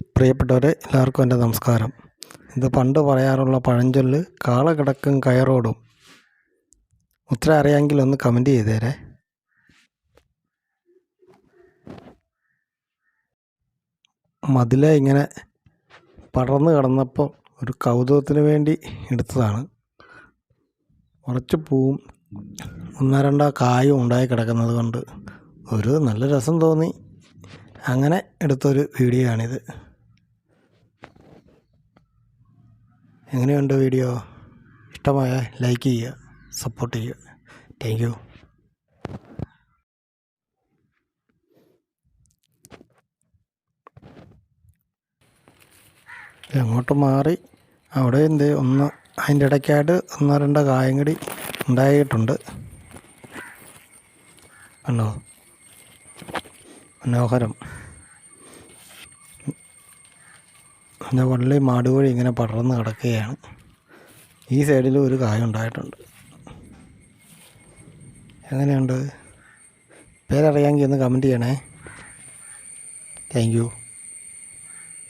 പ്രിയപ്പെട്ടവരെ എല്ലാവർക്കും എന്റെ നമസ്കാരം. ഇത് പണ്ട് പറയാറുള്ള പഴഞ്ചൊല്ല് കാള കിടക്കും കയറോടും. ഉത്തരം അറിയാമെങ്കിൽ ഒന്ന് കമന്റ് ചെയ്തേരെ. മതിലെ ഇങ്ങനെ പടർന്ന് കിടന്നപ്പോൾ ഒരു കൗതുകത്തിന് വേണ്ടി എടുത്തതാണ്. കുറച്ച് പൂവും ഒന്നോ രണ്ടോ കായും ഉണ്ടായി കിടക്കുന്നത് കൊണ്ട് ഒരു നല്ല രസം തോന്നി. അങ്ങനെ എടുത്തൊരു വീഡിയോ ആണിത് എങ്ങനെയുണ്ട് വീഡിയോ? ഇഷ്ടമായ ലൈക്ക് ചെയ്യുക സപ്പോർട്ട് ചെയ്യുക. താങ്ക് യു അങ്ങോട്ട് മാറി. അവിടെ എന്ത് ഒന്ന് അതിന്റെ ഇടയ്ക്കായിട്ട് ഒന്നോ രണ്ടോ കായം കൂടി ഉണ്ടായിട്ടുണ്ട്. കണ്ടോ? മനോഹരം. എന്റെ വള്ളി മാടുവഴി ഇങ്ങനെ പടർന്ന് കിടക്കുകയാണ്. ഈ സൈഡിലും ഒരു കായം ഉണ്ടായിട്ടുണ്ട്. എങ്ങനെയുണ്ട്? പേരറിയാമെങ്കിൽ ഒന്ന് കമന്റ് ചെയ്യണേ. Thank you